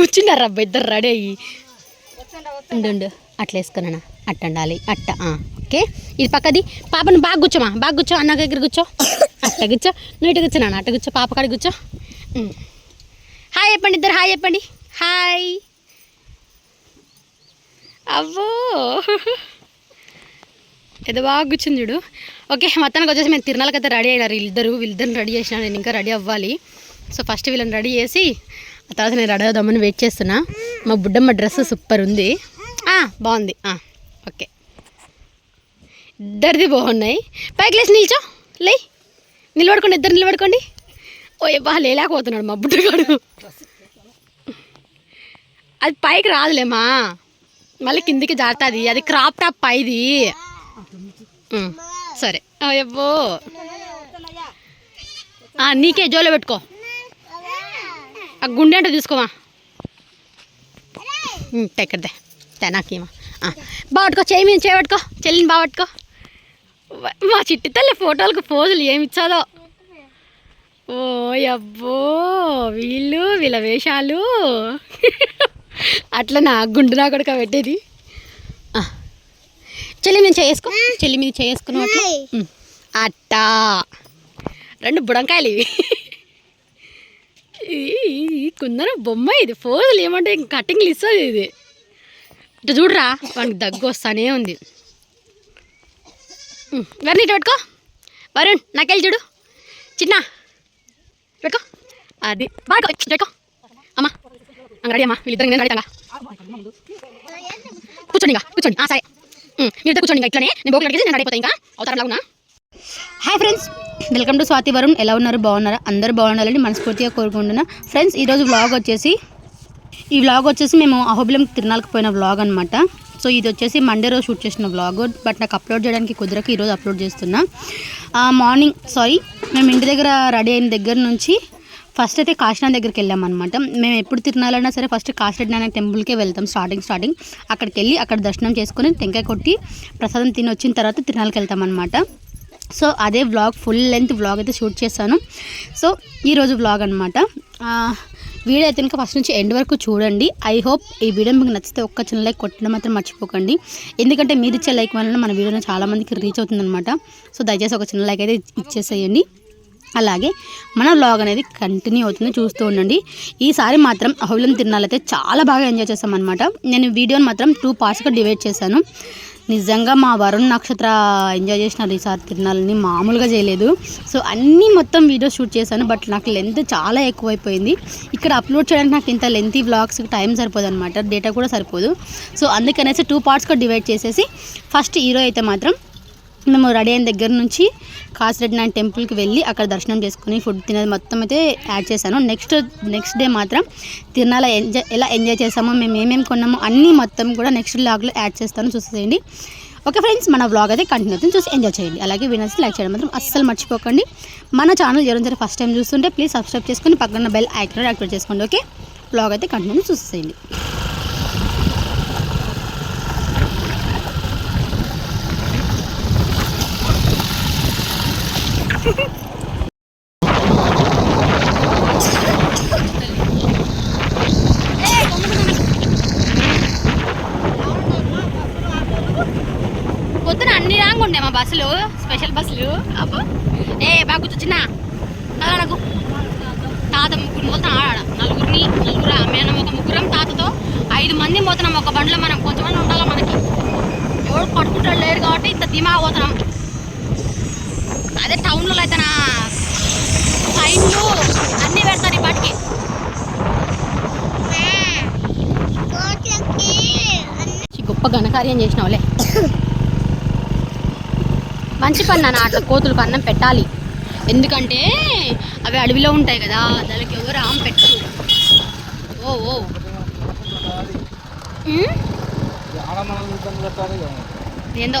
కూర్చున్నారు అబ్బా? ఇద్దరు రెడీ అయ్యి. ఉండు ఉండు. అట్లా వేసుకున్నా అట్ట ఉండాలి. అట్ట ఓకే? ఇది పక్కది. పాపను బాగా కూర్చోమా? బాగా కూర్చో. అన్న దగ్గర కూర్చో. అట్ట కూర్చో. నువ్వు కూర్చున్నాను? అట్ట కూర్చో. పాప కాడ కూర్చో. హాయ్ చెప్పండి ఇద్దరు. హాయ్ చెప్పండి. హాయ్. అవ్వో. ఏదో బాగా కూర్చుంది చూడు. ఓకే మొత్తానికి వచ్చేసి మేము తిరునాళ్ళకి అయితే రెడీ అయినారు. వీళ్ళిద్దరు వీళ్ళిద్దరిని రెడీ చేసినా నేను ఇంకా రెడీ అవ్వాలి. సో ఫస్ట్ వీళ్ళని రెడీ చేసి తర్వాత నేను రెడీ అవుదామని వెయిట్ చేస్తున్నా. మా బుడ్డమ్మ డ్రెస్ సూపర్ ఉంది. బాగుంది. ఓకే. ఇద్దరిది బాగున్నాయి. పైకి లేచి నిల్చో. లే. నిలబడుకోండి ఇద్దరు నిలబడుకోండి. ఓ బా లేలేకపోతున్నాడు మా బుడ్డగాడు. అది పైకి రాదులేమా మళ్ళీ కిందికి జారుతుంది. అది క్రాప్ టాప్ పైది. సరే. అయ్యబ్బో నీకే జోలో పెట్టుకో. ఆ గుండె అంటే తీసుకోమా ఎక్కడదే తెనాకేమా. బాగా పట్టుకో చేయి మీద చేయి పట్టుకో చెల్లిని వ- మా చిట్టి తల్లి ఫోటోలకు పోజులు ఏమి ఇచ్చాదో? ఓ అబ్బో వీళ్ళు వీళ్ళ వేషాలు. అట్లా నా గుండు నా కొడుక పెట్టేది. చెల్లి నేను చేసుకో చెల్లి మీద ఉమ్. అట్టా. రెండు బుడంకాయలు ఇవి. కుందన బొమ్మ ఇది. ఫోజులు ఏమంటే ఇంక కటింగ్లు ఇస్తుంది ఇది. ఇటు చూడరా వానికి దగ్గు వస్తానే ఉంది. ఉమ్, వరుణ్ ఇటు పెట్టుకో. వరుణ్ నాకెళ్ళి చూడు. చిన్న పెట్టుకో. అది. బాగా పెట్టుకో. అమ్మా అంగడి అమ్మా వీళ్ళిద్దరు నేను రెడీ కూర్చోండి ఇంకా కూర్చోండి. సరే. మీరు కూర్చోండి ఇంకా ఇట్లానే. నేను బోకలు అడిగేసి నేను రెడీ ఇంకా. అవతారం ఉన్నా. Hi friends welcome to Swathi Varun ఎలా ఉన్నారు? బాగున్నారా? అందరూ బాగుండాలని మనస్ఫూర్తిగా కోరుకుంటున్నా. ఫ్రెండ్స్ ఈరోజు వ్లాగ్ వచ్చేసి ఈ వ్లాగ్ వచ్చేసి మేము అహోబిలం తిరునాళ్ళకి పోయిన వ్లాగ్ అనమాట సో ఇది వచ్చేసి మండే రోజు షూట్ చేసిన వ్లాగ్ బట్ నాకు అప్లోడ్ చేయడానికి కుదరక ఈరోజు అప్లోడ్ చేస్తున్నా. మార్నింగ్ సారీ మేము ఇంటి దగ్గర రెడీ అయిన దగ్గర నుంచి ఫస్ట్ అయితే కాశీనాథ్ దగ్గరికి వెళ్ళామన్నమాట మేము ఎప్పుడు తిరునాలన్నా సరే ఫస్ట్ కాశీనాథ్ నాయన టెంపుల్కే వెళ్తాం స్టార్టింగ్ స్టార్టింగ్ అక్కడికి వెళ్ళి అక్కడ దర్శనం చేసుకొని టెంకాయ కొట్టి ప్రసాదం తిని వచ్చిన తర్వాత తిరునాళ్ళకి వెళ్తామన్నమాట సో అదే వ్లాగ్ ఫుల్ లెంత్ వ్లాగ్ అయితే షూట్ చేశాను. సో ఈరోజు వ్లాగ్ అనమాట వీడియో అయితే ఇంకా ఫస్ట్ నుంచి ఎండ్ వరకు చూడండి. ఐ హోప్ ఈ వీడియో మీకు నచ్చితే ఒక్క చిన్న లైక్ కొట్టడం మాత్రం మర్చిపోకండి. ఎందుకంటే మీరు ఇచ్చే లైక్ వలన మన వీడియోని చాలామందికి రీచ్ అవుతుందన్నమాట. సో దయచేసి ఒక చిన్న లైక్ అయితే ఇచ్చేసేయండి. అలాగే మన వ్లాగ్ అనేది కంటిన్యూ అవుతుంది చూస్తూ ఉండండి. ఈసారి మాత్రం అహులం తిరణాలు అయితే చాలా బాగా ఎంజాయ్ చేసాం నేను వీడియోని మాత్రం టూ పార్ట్స్గా డివైడ్ చేశాను. నిజంగా మా వరుణ్ నక్షత్ర ఎంజాయ్ చేసిన ఈసారి తిరణాలని మామూలుగా చేయలేదు. సో అన్నీ మొత్తం వీడియో షూట్ చేశాను బట్ నాకు లెంత్ చాలా ఎక్కువైపోయింది. ఇక్కడ అప్లోడ్ చేయడానికి నాకు ఇంత లెంతీ వ్లాగ్స్ టైం సరిపోదు అనమాట డేటా కూడా సరిపోదు. సో అందుకనేసి టూ పార్ట్స్గా డివైడ్ చేసేసి ఫస్ట్ హీరో అయితే మాత్రం మేము రెడీ అయిన దగ్గర నుంచి కాసిరెడ్డి నాయన టెంపుల్కి వెళ్ళి అక్కడ దర్శనం చేసుకుని ఫుడ్ తినేది మొత్తం అయితే యాడ్ చేశాను. నెక్స్ట్ నెక్స్ట్ డే మాత్రం తిరునాళ్ళ ఎంజాయ్ ఎలా ఎంజాయ్ చేసామో మేము ఏమేమి కొన్నామో అన్నీ మొత్తం కూడా నెక్స్ట్ బ్లాగ్లో యాడ్ చేస్తాను. చూసేయండి ఓకే ఫ్రెండ్స్ మన వ్లాగ్ అయితే కంటిన్యూ అవుతుంది. చూసి ఎంజాయ్ చేయండి. అలాగే వినర్స్ లైక్ చేయడం మాత్రం అస్సలు మర్చిపోకండి. మన ఛానల్ ఎవరైనా ఫస్ట్ టైం చూస్తుంటే ప్లీజ్ సబ్స్క్రైబ్ చేసుకొని పక్కన బెల్ ఐకాన్ యాక్టివేట్ చేసుకోండి. ఓకే? వ్లాగ్ అయితే కంటిన్యూ చూసేయండి పొద్దున అన్ని రాంగ్ ఉండే మా బస్సులు స్పెషల్ బస్సులు. అబ్బో. ఏ బాగా కూర్చొచ్చిన నాకు తాత ముగ్గురు మొత్తం ఆడ నలుగురిని నలుగురు మేము ఒక ముగ్గురం తాతతో ఐదు మంది పోతున్నాం ఒక బండిలో మనం కొంచెమంది ఉండాలి మనకి? ఎవరు పట్టుకుంటాడు లేరు కాబట్టి ఇంత ధీమా పోతున్నాం. అదే టౌన్లో అయితే నా ఫైన్లు అన్నీ పెడతారు ఈ పాటికి. ఈ గొప్ప ఘనకార్యం చేసినావులే. మంచి పని నాన్న అట్లా కోతులకు అన్నం పెట్టాలి. ఎందుకంటే అవి అడవిలో ఉంటాయి కదా దానికి ఎవరు ఆమె పెట్టు ఓ ఓ. ఏందో?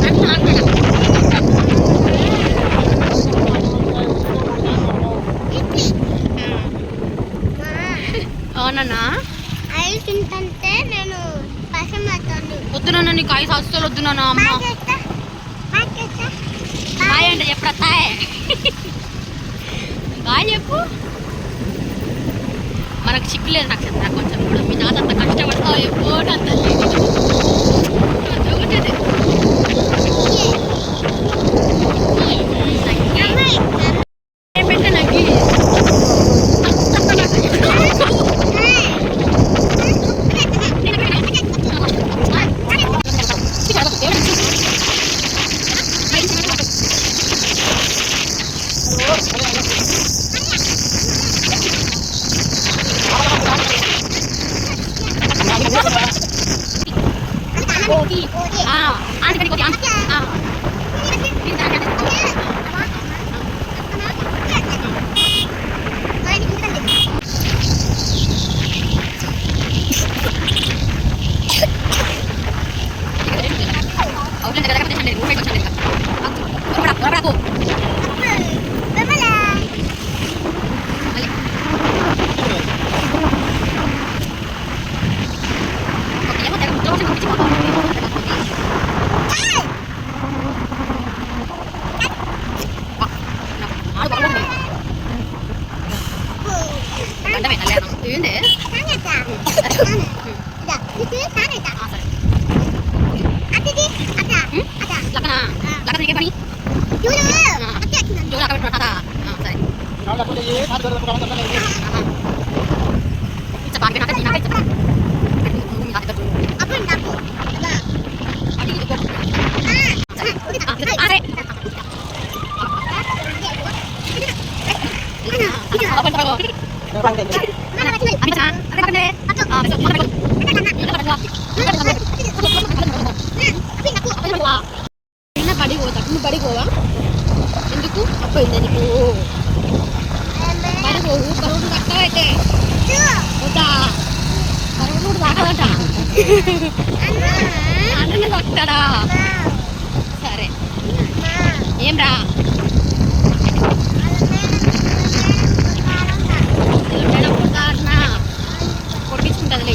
అన్న అన్న అవునన్నా? తింటే నేను వద్దునన్నా నీకు ఐదు అస్సలు వద్దునన్నా అమ్మ. బాయ్ అంటే చెప్పరా తాయ్ బాయ్ చెప్పు. మనకు చిక్కులేదు నాకు నాకు కొంచెం కూడా. మీ నాన్న అంత కష్టపడతావు ఎప్పుడో అంత జరుగుతుంది పెట్టే నాకు ఆడికి కొద్ది అవుట్లెట్ దగ్గర దగ్గర తెచ్చండి రూమ్ వచ్చాను ఇంకా వరపడా ఏమో తెగ ముద్ర వచ్చి ఆడు బాగుంది గంటమే కళ్యాణం ఏంది ఆ, సరే లక్కన లక్కన నీకే పని జోడు అక్కడ పెట్టుకున్నా సరే కాళ్ళు అక్కడ ఏ కాళ్ళు దొరకదు, కాళ్ళు దొరకదు. ఆహా. ఇచ్చా పాన్ పెట్టాక తిన్నాక ఇచ్చా మీ తాత చూడు అది ఇది గొప్ప. సరే ఆ, ఇది- ఆ, సరే ఆ, పని త్వరగా. అభిచా, అదే పక్కనే. ఆ, పెట్టు, మొదలు పెట్టు. ఇంకా పట్టుకో. నిన్న బడికి పోతా నువ్వు బడికి పోవా ఎందుకు అప్పయిందా నీకు బడికి పోవు కరువు కట్టవైతే పోతా కరువు కూడా తాకదంట అన్న తాకుతాడా సరే ఏం రా ఎవరికైనా పోతా అన్నా కొట్టించుకుంటుంది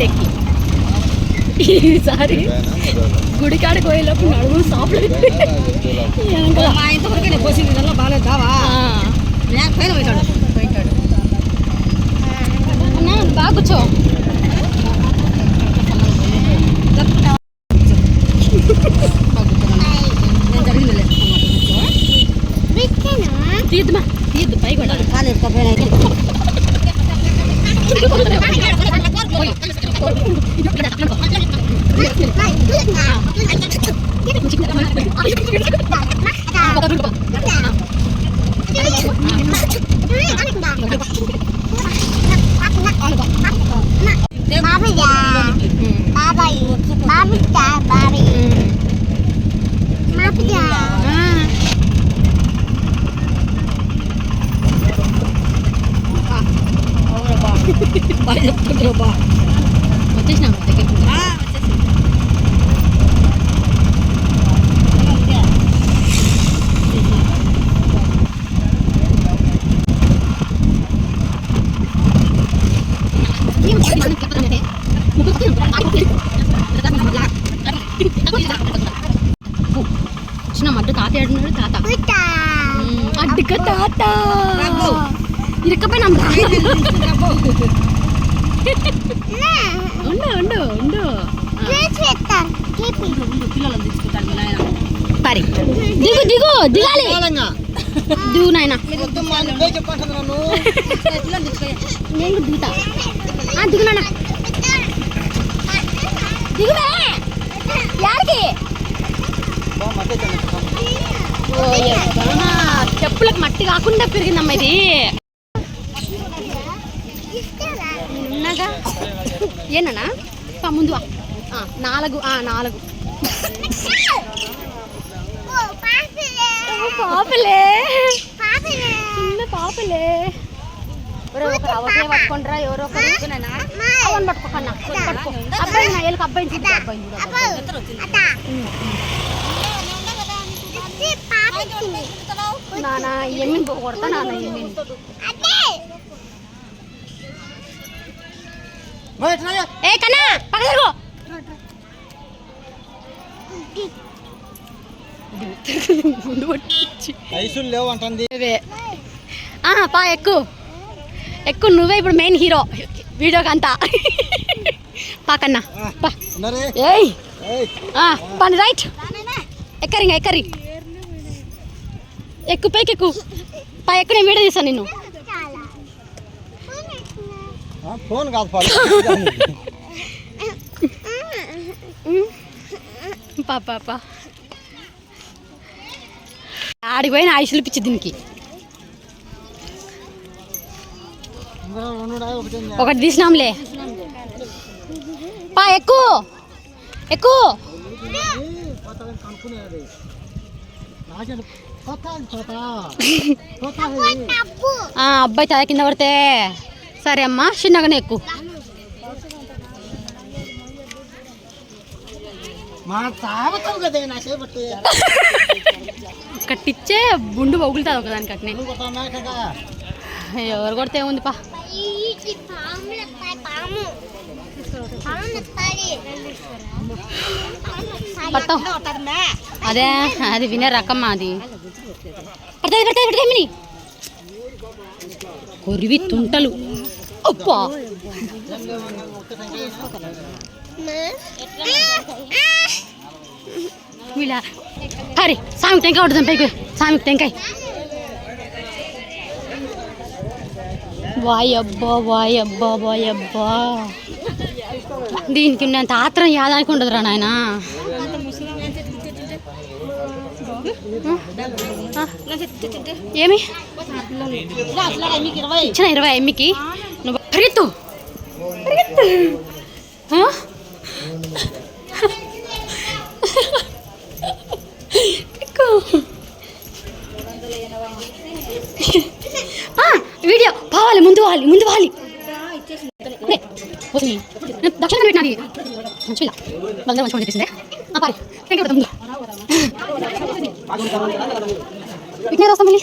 మాటెక్కి ఈసారి గుడికాడికి పోయేలోపు నడుము సాపులు మా ఇంత వరకు పోసింది ఇదల్లా బాగాలేదు దావా పైన పోయినాడు అన్నా బాగా కూర్చో. నేను తీద్దుమా? తీద్దు పై కూడా కాలు Mafia. Mafia. Mafia. Bayad pa trabaho. Matis na, matikip. Ah! నేను దిగుతా. ఆ, దిగు నాన్న. దిగువే. యాడికి? చెప్పులకు మట్టి కాకుండా పెరిగిందమ్మా ఇది. ఉన్నాగా ఏనా ముందు వా. ఆ, నాలుగు ఆ, నాలుగు. ఓ, పాపలే. చిన్న పాపలే. ఎవరో ఒకరు అవసరం పట్టుకుంటారా? ఎవరో ఒకరు అవన్నీ పట్టుకోకన్నా. పట్టుకో. అబ్బాయి నా ఏళ్ళకి అబ్బాయిని చూడు అబ్బాయిని చూడు. నానా ఎమ్మిని పోగొడతా నాన్న ఎమ్మిని? ఏ కన్నా పక్క పా ఎక్కు. ఎక్కు నువ్వే ఇప్పుడు మెయిన్ హీరో వీడియోకి అంతా. పాకన్నా? ఏయ్. పని రైట్ ఎక్కరి ఎక్కరి? ఎక్కు పైకి ఎక్కు. పా ఎక్కు నేను వీడియో తీస్తాను నిన్ను. ఫోన్ కాదు పాలు పా పా పా. ఆడికి పోయిన ఆయుషులు పిచ్చి దీనికి ఒకటి తీసినాంలే పా ఎక్కు ఎక్కు ఏయ్, కొత్త వాడిని కనుక్కునేది. నాకేంటి? కొత్త అది కొత్త. కొత్త అది. ఆ, అబ్బాయి తల కింద పడితే సరే అమ్మా చిన్నగానే ఎక్కు కట్టిచ్చే బుండు పగులుతుంది ఒకదానికి అట్నే. ఎవరు కొడితే ఏముంది పా అదే అది వినే రకం అది పడుతుంది పడుతుంది పడుతుంది మిని. కొరివి తుంటలు. అప్పా వీళ్ళ హరి సామికి టెంకాయ కొడుతాం పైకి సామికి టెంకాయ. వాయబ్బా వాయబ్బా వాయబ్బా. దీనికి ఉన్నంత ఆత్రం యాదానికి ఉండదురా నాయన. ఏమి? ఇచ్చిన ఇరవై ఎమ్మికి నువ్వు పరిగెత్తు పరిగెత్తు ఆ? ఎక్కు. ఆ, వీడియో పోవాలి ముందు వాలి ముందు వాలి లే, పోతుంది. దక్షిణ పెట్టినది మంచిగా. బంగారం మంచి చెప్పేసిందే ఆ, పారి. థ్యాంక్ యూ ముందు. విజ్ఞానం వస్తాం మళ్ళీ.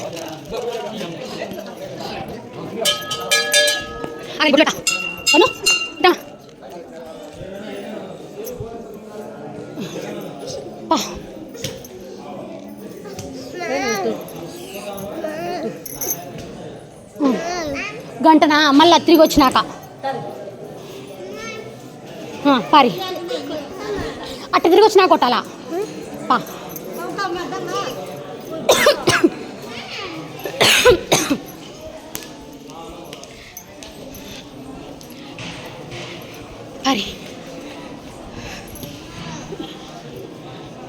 ఆగి బుల్లట. అవును ఇట్టా పా. గంటనా? మళ్ళీ తిరిగి వచ్చినాక. పారి. అట్ట తిరిగి వచ్చినా కొట్టాలా? పా. పారి.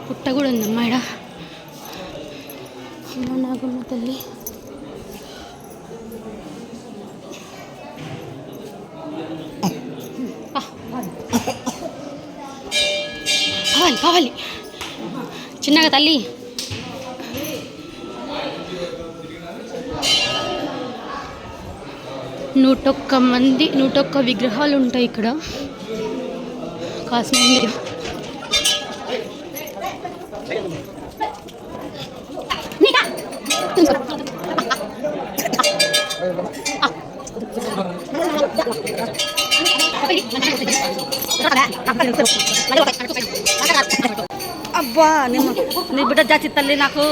పుట్ట కూడా ఉందమ్మా ఇడ అమ్మ తల్లి. కావాలి. కావాలి చిన్నగా తల్లి. నూటొక్క మంది నూటొక్క విగ్రహాలు ఉంటాయి ఇక్కడ కాశ్మీర్ అబ్బా నిమ్మ నీ బిడ్డ జాచి తల్లి నాకు.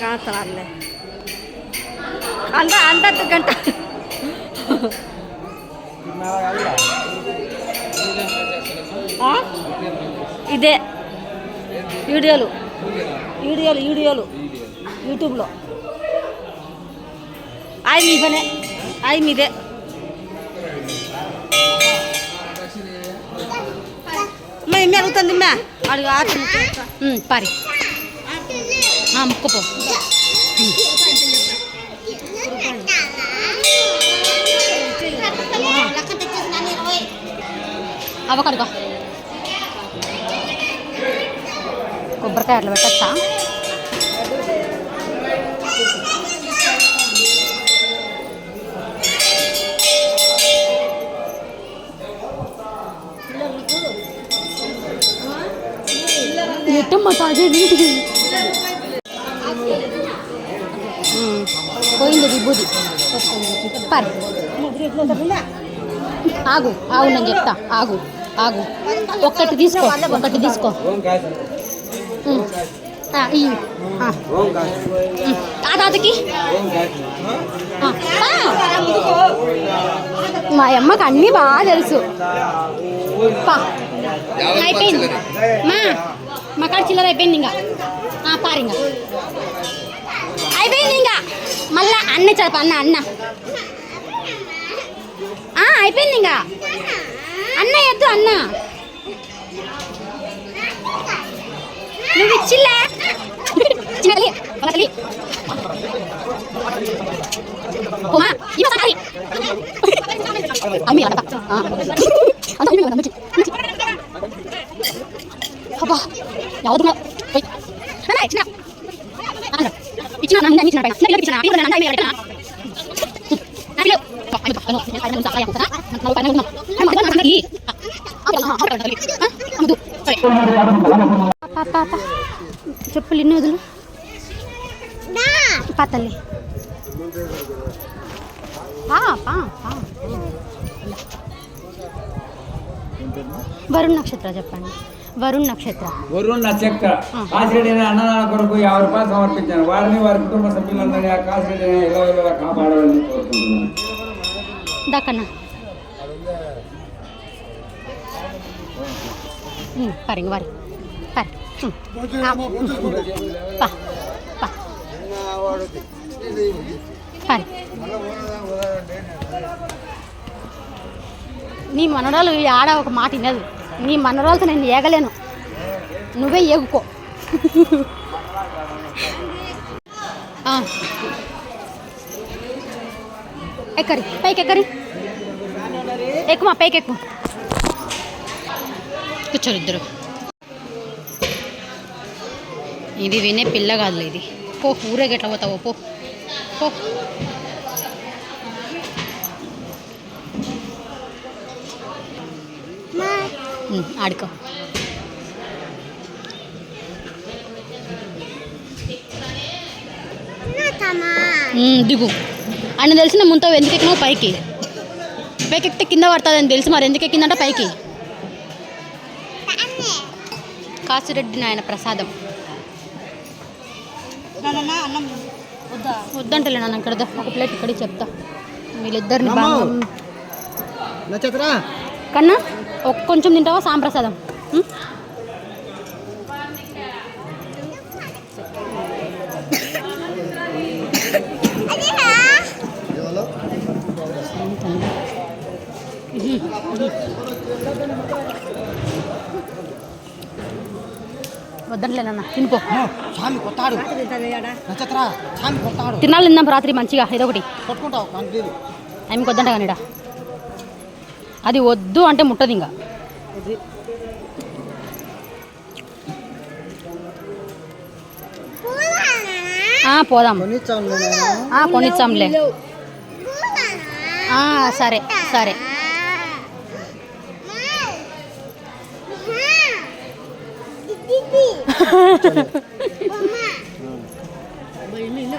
కాంతరాలే అంత అంత గంట. ఇదే. వీడియోలు. వీడియోలు వీడియోలు. యూట్యూబ్లో. అవి మీ పనే అవి మీదే. అమ్మ అడుగుతుంది అమ్మా అడుగు ఆట ఉమ్, పారి. ఆ, ముక్కపో అవకడుకో. కొబ్బరికాయ అట్లా పెట్టచ్చా? ఎట్టమ్మా తాగే ఉమ్, పోయింది విభూది. పారి. ఆగు ఆగు నేను చెప్తా. ఆగు ఆగు. ఒక్కటి తీసుకో ఒక్కటి తీసుకో. ఆ, తాతకి. మా అమ్మకి అన్నీ బాగా తెలుసు. అయిపోయింది. మా. మా కాడ చిల్లర అయిపోయింది ఇంకా ఆ, పారు ఇంకా అయిపోయింది ఇంకా మళ్ళా అన్న చెప్ప అన్న అన్న ఆ, అయిపోయింది ఇంకా అన్న ఎద్దు అన్న నువ్వు ఇచ్చిల్లా చిన్న తల్లి, వాళ్ళ తల్లి. ఉమా, ఇవ్వ సారి. అమ్మి, అంత. ఆ. అంత అమ్మి, అంత అమ్మిచ్చి, అమ్మిచ్చి. అబ్బా ఎవరు ఇచ్చిన ఇచ్చిన ఇచ్చిన ఇచ్చిన చెప్పులు ఎన్ని వదులు పా తల్లి వరుణ్ నక్షత్ర చెప్పండి. వరుణ్ నక్షత్ర. వరుణ్ నక్షత్ర. కాసిరెడ్డి అనే అన్నదాన కొరకు యాభై రూపాయలు సమర్పించాను. వారిని వారి కుటుంబ సభ్యులందరినీ ఆ ఎలా ఎలా కాపాడాలని కోరుకుంటున్నాను. దక్కన్న పరింగ వారి. పరి. నీ మనరాలు ఈ ఆడ ఒక మాట వినదు. నీ మనరాలతో నేను ఏగలేను. నువ్వే ఏగుకో. ఆ. ఎక్కరి? పైకి ఎక్కరి ఎక్కుమా పైకి ఎక్కు కూర్చోరు ఇద్దరు. ఇది వినే పిల్ల కాదులే ఇది. పో ఊరేగి ఎట్లా పోతావో పో. పో. ఆడుకో. దిగు. అని తెలిసిన ముంత ఎందుకు ఎక్కినావు పైకి? పైకి ఎక్కితే కింద పడుతుందని తెలుసు మరి ఎందుకు ఎక్కిందంట పైకి? కాసిరెడ్డి నాయన ప్రసాదం. అన్నం వద్దా? వద్దంటలే నాన్న ఇక్కడ ఒక ప్లేట్ ఇక్కడ చెప్తా. వీళ్ళిద్దరిని కన్నా? కొంచెం తింటావా? సాంప్రసాదం. ఉం? వద్దంటలే నాన్న తినిపో స్వామి నక్షత్ర స్వామి కొత్తాడు తినాలి రాత్రి మంచిగా ఏదో ఒకటి. కొట్టుకుంటావు ఆమె వద్దంట కానిడా. అది వద్దు అంటే ముట్టదు ఇంకా. ఆ, పోదాం. కొనిచ్చాంలే ఆ, సరే సరే. ఇల్లు